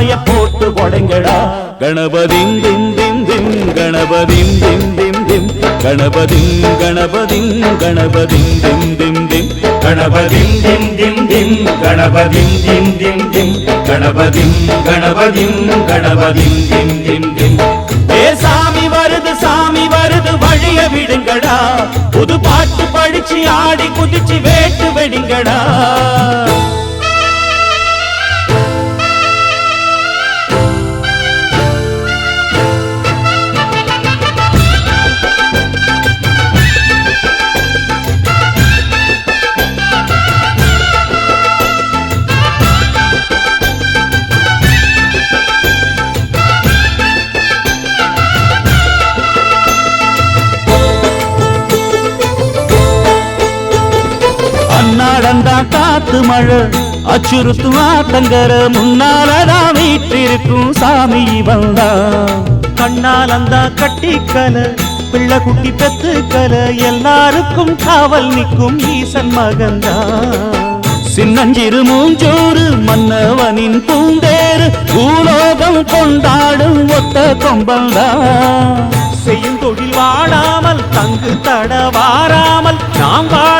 சூறக்காய போட்டு உடைங்கடா கணபதிம் திம் திம் திம் கணபதிம் திம் திம் திம். கணபதிம் கணபதிம் கணபதிம் திம் திம் திம். கணபதிம் திம் திம் திம் கணபதிம் திம் திம் திம். கணபதிம் கணபதிம் கணபதிம் திம் திம் திம். ஏ சாமி வருது சாமி வருது வழிய விடுங்கடா. புது பாட்டு படிச்சு ஆடி குதிச்சு வேட்டு வெடிங்கடா. காத்து மழை. அச்சுறுத்தும் ஆத்தங்கர முன்னாலதான் வீட்டிருக்கும் சாமி வந்தா கண்ணால் அந்த கட்டிக்கல பிள்ளை குட்டி பெத்துக்கல எல்லாருக்கும் காவல் நிற்கும் ஈசன் மகந்தா சின்னஞ்சிறு மூஞ்சோறு மன்னவனின் பூந்தேறு பூலோகம் கொண்டாடும் ஒத்த கொம்பந்தா செய்யும் தொழில் வாழாமல் தங்கு தட வாராமல் நாம் வாழ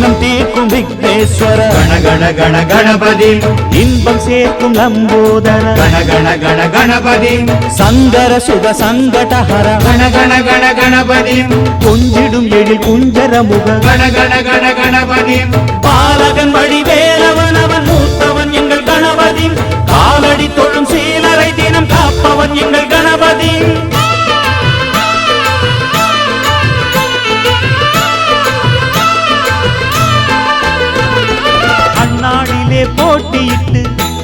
எண்ணம் தீர்க்கும் விக்னேஸ்வர கண கண கணபதி. இன்பம் சேர்க்கும் லம்போதர கண கண கண கணபதி. சங்கர சுக சங்கடஹர கண கண கண கணபதி. கொஞ்சிடும் எழில் குஞ்சர முக கண கண கண கணபதி. பாலகன் வடிவேலவன் அவன்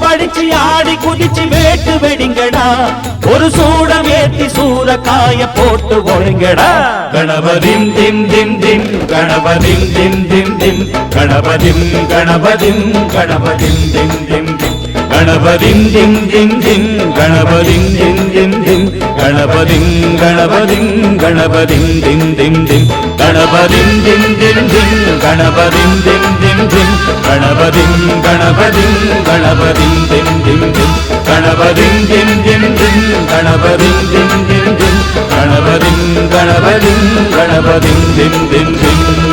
படிச்சு ஆடி குதிச்சு வேட்டு வெடிங்கடா. ஒரு சூடம் ஏத்தி சூறக்காய போட்டு ஒழுங்கடா. கணபதிம் திம் திம் திம் கணபதிம் திம் திம் திம் கணபதிம் கணபதிம் கணபதிம் திம் திம். திம் கணபதிம் திம் திம் தின் கணபதிம் தின் திம் திம் கணபதிம் கணபதிம் கணபதிம் திம் திம் திம் கணபதிம் திம் திம் திம் கணபதிம் திம் திம் திம் கணபதிம் கணபதிம் கணபதிம் திம் திம் திம் கணபதிம் திம் திம் திம் கணபதிம் திம் திம் திம் கணபதிம் கணபதிம் கணபதிம் திம் திம் திம்